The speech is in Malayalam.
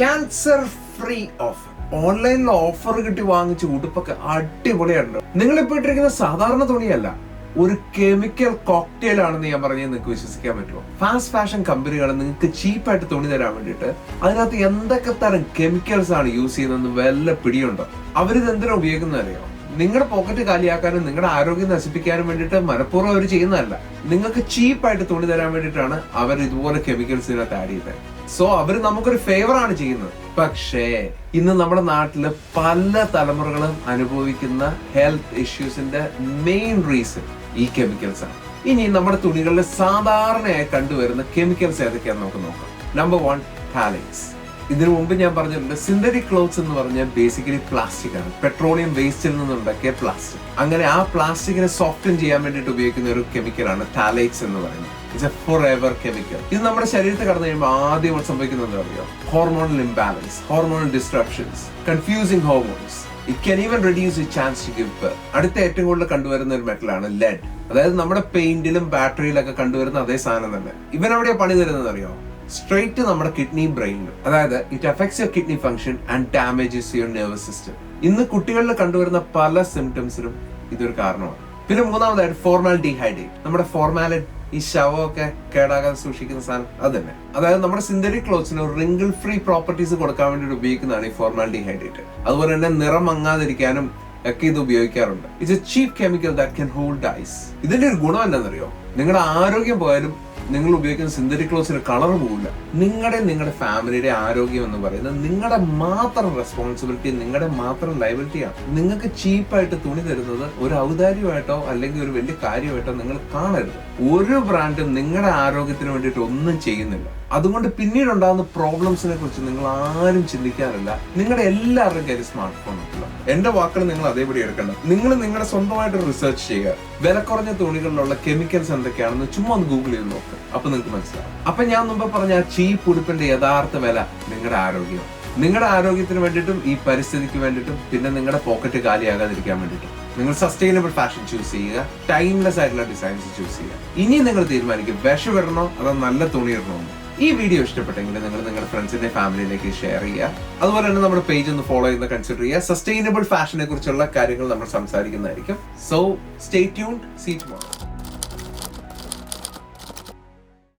ക്യാൻസർ ഫ്രീ ഓഫർ ഓൺലൈനിൽ ഓഫർ കിട്ടി വാങ്ങിച്ച ഉടുപ്പൊക്കെ അടിപൊളിയുണ്ട് നിങ്ങൾ ഇപ്പൊ ഇട്ടിരിക്കുന്ന സാധാരണ തുണിയല്ല ഒരു കെമിക്കൽ കോക്ടെയിൽ ആണെന്ന് ഞാൻ പറഞ്ഞ് നിങ്ങൾക്ക് വിശ്വസിക്കാൻ പറ്റുമോ? ഫാസ്റ്റ് ഫാഷൻ കമ്പനികൾ നിങ്ങൾക്ക് ചീപ്പായിട്ട് തുണി തരാൻ വേണ്ടിയിട്ട് അതിനകത്ത് എന്തൊക്കെ തരം കെമിക്കൽസ് ആണ് യൂസ് ചെയ്യുന്നതെന്ന് വല്ല പിടിയുണ്ടോ? അവരിത് എന്തിനാ ഉപയോഗിക്കുന്നത് അറിയോ നിങ്ങളുടെ പോക്കറ്റ് കാലിയാക്കാനും നിങ്ങളുടെ ആരോഗ്യം നശിപ്പിക്കാനും വേണ്ടിയിട്ട് മനഃപൂർവം അവർ ചെയ്യുന്നതല്ല. നിങ്ങൾക്ക് ചീപ്പായിട്ട് തുണി തരാൻ വേണ്ടിയിട്ടാണ് അവർ ഇതുപോലെ കെമിക്കൽസ് ഇതിനകത്ത് ആഡ് ചെയ്തത് സോ അവർ നമുക്കൊരു ഫേവർ ആണ് ചെയ്യുന്നത്. പക്ഷേ ഇന്ന് നമ്മുടെ നാട്ടിൽ പല തലമുറകളും അനുഭവിക്കുന്ന ഹെൽത്ത് ഇഷ്യൂസിന്റെ മെയിൻ റീസൺ ഈ കെമിക്കൽസ് ആണ്. ഇനി നമ്മുടെ തുണികളിൽ സാധാരണയായി കണ്ടുവരുന്ന കെമിക്കൽസ് ഏതൊക്കെയാണെന്ന് നമുക്ക് നോക്കാം. നമ്പർ വൺ ഹാലൈറ്റ്സ് ഇതിനു മുമ്പ് ഞാൻ പറഞ്ഞിട്ടുണ്ട് സിന്തറ്റിക് ക്ലോത്ത്സ് എന്ന് പറഞ്ഞാൽ ബേസിക്കലി പ്ലാസ്റ്റിക് ആണ്. പെട്രോളിയം വേസ്റ്റിൽ നിന്നുണ്ടാക്കിയ പ്ലാസ്റ്റിക് അങ്ങനെ ആ പ്ലാസ്റ്റിക്കിനെ സോഫ്റ്റൻ ചെയ്യാൻ വേണ്ടിയിട്ട് ഉപയോഗിക്കുന്ന ഒരു കെമിക്കലാണ് ടാലൈറ്റ്സ് എന്ന് പറയുന്നത്. It's a forever chemical ഇത് നമ്മുടെ ശരീരത്തിൽ കടന്നു കഴിയുമ്പോൾ ആദ്യം സംഭവിക്കുന്നത് അറിയോ? Hormonal imbalance hormonal disruptions confusing hormones it can even reduce chance to give അടുത്ത ഏറ്റവും കൂടുതൽ കണ്ടുവരുന്ന ഒരു മെറ്റലാണ് ലെഡ് അതായത് നമ്മുടെ പെയിന്റിലും ബാറ്ററിയിലൊക്കെ കണ്ടുവരുന്ന അതേ സാധനം തന്നെ. ഇവൻ എവിടെയാ പണി തരുന്നത് അറിയോ? സ്ട്രേറ്റ് നമ്മുടെ കിഡ്നി ബ്രെയിൻ അതായത് it affects your kidney function and damages your nervous system ഇന്ന് കുട്ടികളിൽ കണ്ടുവരുന്ന പല സിംറ്റംസിനും ഇതൊരു കാരണമാണ്. പിന്നെ മൂന്നാമതായിട്ട് ഫോർമാൽ ഡീഹൈഡ്രേറ്റ് നമ്മുടെ ഫോർമാലിൻ ഈ ശവമൊക്കെ കേടാകാതെ സൂക്ഷിക്കുന്ന സാധനം അത് തന്നെ അതായത് നമ്മുടെ സിന്തറ്റിക് ക്ലോത്ത്സിന് റിങ്കിൾ ഫ്രീ പ്രോപ്പർട്ടീസ് കൊടുക്കാൻ വേണ്ടി ഉപയോഗിക്കുന്നതാണ് ഈ ഫോർമാൽ ഡീഹൈഡ്രേറ്റ് അതുപോലെ തന്നെ നിറം മങ്ങാതിരിക്കാനും ഒക്കെ ഇത് ഉപയോഗിക്കാറുണ്ട്. It's a cheap chemical that hold ice ഇതിന്റെ ഒരു ഗുണം എന്താണെന്നറിയോ? നിങ്ങളുടെ ആരോഗ്യം പോയാലും നിങ്ങൾ ഉപയോഗിക്കുന്ന സിന്തറ്റിക് ക്ലോത്ത്സിന് കളർ പോകില്ല നിങ്ങളുടെ നിങ്ങളുടെ ഫാമിലിയുടെ ആരോഗ്യം എന്ന് പറയുന്നത് നിങ്ങളുടെ മാത്രം റെസ്പോൺസിബിലിറ്റി നിങ്ങളുടെ മാത്രം ലൈബിലിറ്റിയാണ് നിങ്ങൾക്ക് ചീപ്പായിട്ട് തുണി തരുന്നത് ഒരു ഔദാര്യമായിട്ടോ അല്ലെങ്കിൽ ഒരു വലിയ കാര്യമായിട്ടോ നിങ്ങൾ കാണരുത്. ഒരു ബ്രാൻഡും നിങ്ങളുടെ ആരോഗ്യത്തിന് വേണ്ടിയിട്ട് ഒന്നും ചെയ്യുന്നില്ല. അതുകൊണ്ട് പിന്നീട് ഉണ്ടാകുന്ന പ്രോബ്ലംസിനെ കുറിച്ച് നിങ്ങൾ ആരും ചിന്തിക്കാറില്ല. നിങ്ങളുടെ എല്ലാവരുടെയും കയ്യിൽ സ്മാർട്ട് ഫോൺ ഉണ്ടല്ലോ. എന്റെ വാക്കുകൾ നിങ്ങൾ അതേപടി എടുക്കണം നിങ്ങൾ നിങ്ങളുടെ സ്വന്തമായിട്ട് റിസർച്ച് ചെയ്യുക. വില കുറഞ്ഞ തുണികളിലുള്ള കെമിക്കൽസ് എന്തൊക്കെയാണെന്ന് ചുമ്മാ ഒന്ന് ഗൂഗിൾ ചെയ്ത് നോക്ക്. അപ്പൊ നിങ്ങൾക്ക് മനസ്സിലാവും. അപ്പൊ ഞാൻ മുമ്പ് പറഞ്ഞ ചീപ്പ് ഉടുപ്പിന്റെ യഥാർത്ഥ വില നിങ്ങളുടെ ആരോഗ്യം. നിങ്ങളുടെ ആരോഗ്യത്തിന് വേണ്ടിയിട്ടും ഈ പരിസ്ഥിതിക്ക് വേണ്ടിയിട്ടും പിന്നെ നിങ്ങളുടെ പോക്കറ്റ് കാലിയാകാതിരിക്കാൻ വേണ്ടിയിട്ടും. നിങ്ങൾ സസ്റ്റൈനബിൾ ഫാഷൻ ചൂസ് ചെയ്യുക ടൈംലെസ് ആയിട്ടുള്ള ഡിസൈൻസ് ചൂസ് ചെയ്യുക. ഇനി നിങ്ങൾ തീരുമാനിക്കും വിഷം ഇടണോ അതോ നല്ല തുണി ഇടണോ ഈ വീഡിയോ ഇഷ്ടപ്പെട്ടെങ്കിൽ നിങ്ങൾ നിങ്ങളുടെ ഫ്രണ്ട്സിന്റെ ഫാമിലിയിലേക്ക് ഷെയർ ചെയ്യുക. അതുപോലെ തന്നെ നമ്മുടെ പേജ് ഒന്ന് ഫോളോ ചെയ്യുന്ന കൺസിഡർ ചെയ്യുക. സസ്റ്റൈനബിൾ ഫാഷനെ കുറിച്ചുള്ള കാര്യങ്ങൾ നമ്മൾ സംസാരിക്കുന്നതായിരിക്കും. സോ സ്റ്റേ ട്യൂൺ സീറ്റ് മോണോ